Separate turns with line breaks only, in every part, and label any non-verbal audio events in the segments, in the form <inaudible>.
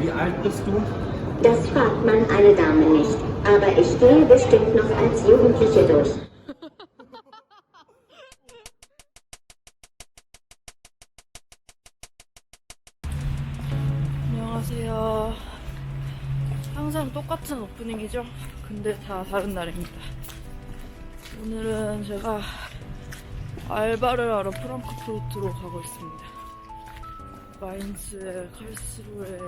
Wie alt bist du?
Das fragt man eine Dame nicht. Aber ich gehe bestimmt noch als Jugendliche durch.
안녕하세요. 항상 똑같은 오프닝이죠? 근데 다 다른 날입니다. 오늘은 제가 알바를 하러 프랑크푸르트로 가고 있습니다. 마인츠, 칼스루에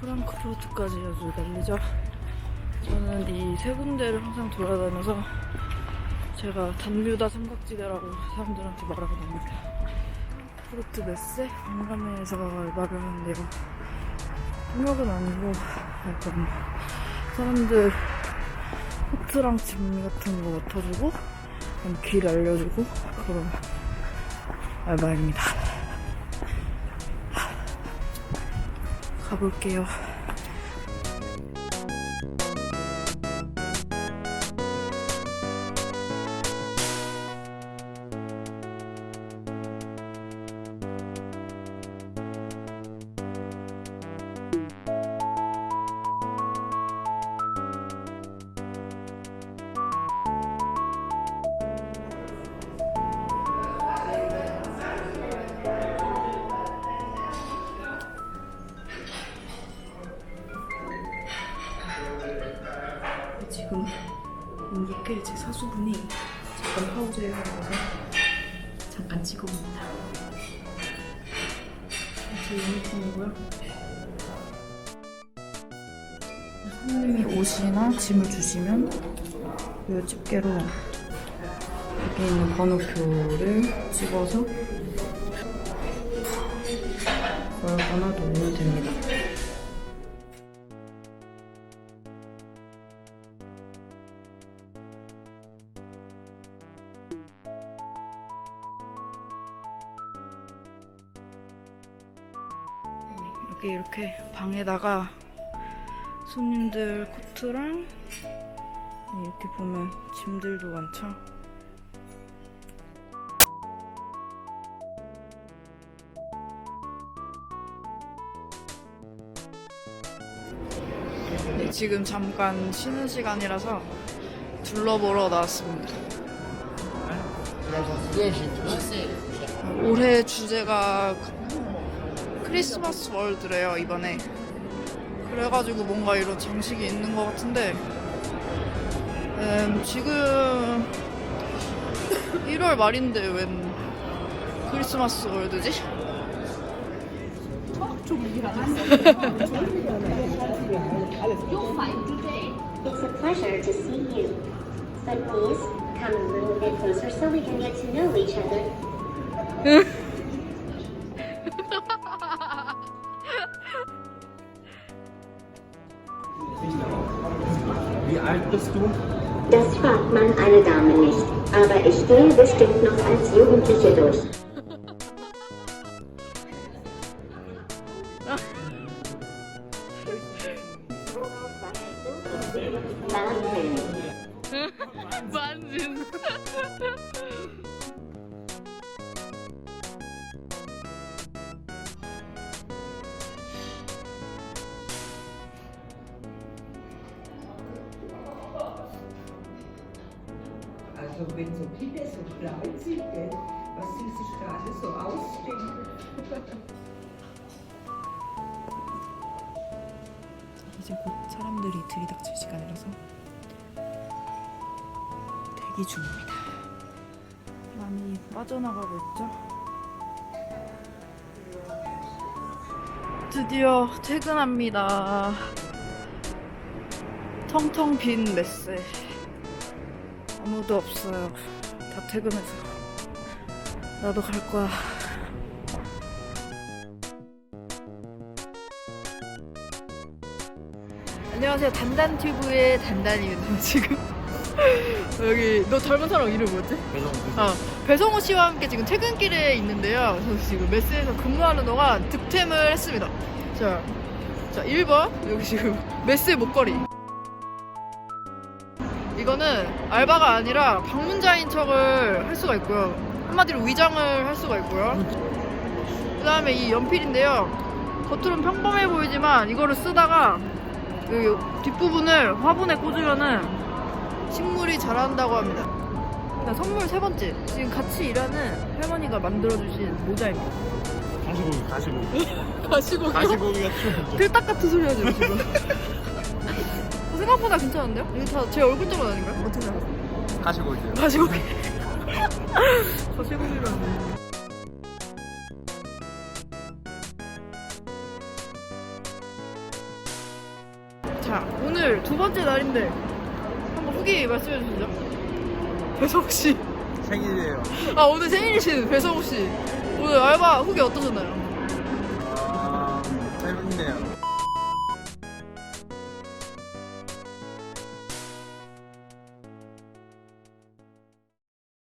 프랑크푸르트까지 아주 난리죠. 저는 이 세 군데를 항상 돌아다녀서 제가 단뮤다 삼각지대라고 사람들한테 말하고 다닙니다. 프루트 메세 박람회에서 알바를 하는데요. 통역은 아니고 약간 사람들 호트랑 진미 같은 거 맡아주고 길 알려주고 그런 알바입니다. 가볼게요. 이렇게 제 사수분이 잠깐 파우즈에 가서 잠깐 찍어봅니다. 제 유니폼이고요. 손님이 옷이나 짐을 주시면 이 집게로 여기 있는 번호표를 찍어서 걸거나 놓으면 됩니다. 여기 이렇게 방에다가 손님들 코트랑 이렇게 보면 짐들도 많죠. 네, 지금 잠깐 쉬는 시간이라서 둘러보러 나왔습니다. 올해 주제가 크리스마스 월드래요 이번에 그래가지고 뭔가 이런 장식이 있는 것 같은데 음, 지금 1월 말인데 웬 크리스마스 월드지?
It's a pleasure to see you. But please, come a little bit closer so we can get to know each other.
Wie alt bist du?
Das fragt man eine Dame nicht. Aber ich gehe bestimmt noch als Jugendliche durch. Wahnsinn.
만 <laughs>
wenn so Kinder so klein sind, gell, was sie sich gerade so ausdenken.
이제 곧 사람들이 들이닥칠 시간이라서 대기 중입니다. 많이 빠져나가고 있죠? 드디어 퇴근합니다. 텅텅 빈 메세. 아무도 없어요. 다 퇴근해서. 나도 갈 거야. 안녕하세요. 단단튜브의 단단입니다. 지금 <laughs> 여기 너 닮은 사람 이름 뭐지?
배송.
아 배성우 씨와 함께 지금 퇴근길에 있는데요. 저 지금 메스에서 근무하는 동안 득템을 했습니다. 자, 자 1번 여기 지금 메스의 목걸이. 이거는 알바가 아니라 방문자인 척을 할 수가 있고요. 한마디로 위장을 할 수가 있고요. 그 다음에 이 연필인데요. 겉으로는 평범해 보이지만 이거를 쓰다가 여기 뒷부분을 화분에 꽂으면은 식물이 자란다고 합니다. 자, 선물 세 번째. 지금 같이 일하는 할머니가 만들어주신 모자입니다.
가시고기, 가시고기. <laughs>
가시고기요?
가시고기가 좀.
필딱 같은 소리 하죠, 지금. <laughs> 어, 생각보다 괜찮은데요? 이게 다 제 얼굴 때문 아닌가요? 어떻게 생각하세요?
가시고기요.
가시고기. <laughs> 가시고기라는. 자, 오늘 두 번째 날인데 한번 후기 말씀해 주시죠. 배성우 씨.
생일이에요.
아, 오늘 생일이신 배성우 씨. 오늘 알바 후기 어떠셨나요?
아, 재밌네요.